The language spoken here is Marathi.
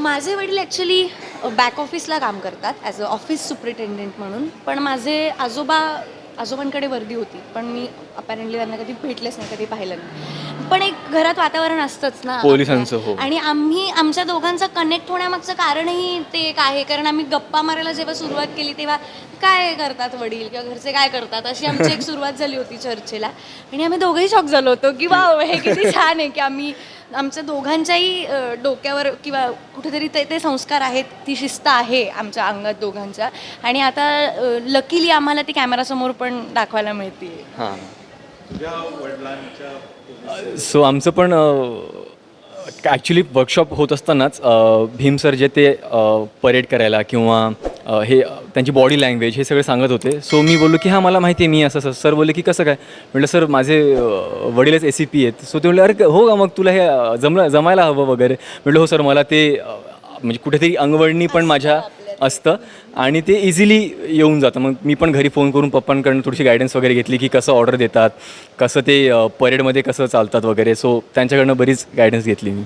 माझे वडील ॲक्च्युली बॅक ऑफिसला काम करतात ॲज अ ऑफिस सुपरिटेंडेंट म्हणून. पण माझे आजोबा आजोबांकडे वर्दी होती. पण मी अपॅरेंटली त्यांना कधी भेटलेच नाही कधी पाहिलं नाही. पण एक घरात वातावरण असतंच ना. पोलिसांचं, हो. आणि आम्ही आमच्या दोघांचा कनेक्ट होण्यामागचं कारणही ते एक आहे. कारण आम्ही गप्पा मारायला जेव्हा सुरुवात केली तेव्हा काय करतात वडील किंवा घरचे काय करतात? अशी आमची एक सुरुवात झाली होती चर्चेला. आणि आम्ही दोघंही शॉक झालो होतो की वा हे किती छान आहे की आम्ही आमच्या दोघांच्याही डोक्यावर किंवा कुठेतरी ते ते संस्कार आहेत ती शिस्त आहे आमच्या अंगात दोघांच्या. आणि आता लकीली आम्हाला ती कॅमेरासमोर पण दाखवायला मिळते हां. सो आमचं पण ॲक्च्युली वर्कशॉप होत असतानाच भीम सर जे ते परेड करायला किंवा अ, हे अ, त्यांची बॉडी लँग्वेज हे सगळं सांगत होते. सो मी बोललो की हां मला माहिती आहे मी असं असं. सर बोलले की कसं काय? म्हटलं सर माझे अ, वडीलच ए सी पी आहेत. सो ते म्हणले अरे हो का? मग तुला हे अ, जमलं जमायला हवं वगैरे. म्हटलं हो सर मला ते अ, म्हणजे कुठेतरी अंगवळणी पण माझ्या असतं आणि ते इझिली येऊन जातं. मग मी पण घरी फोन करून पप्पांकडून थोडीशी गायडन्स वगैरे घेतली की कसं ऑर्डर देतात कसं ते परेडमध्ये कसं चालतात वगैरे. सो त्यांच्याकडनं बरीच गायडन्स घेतली मी.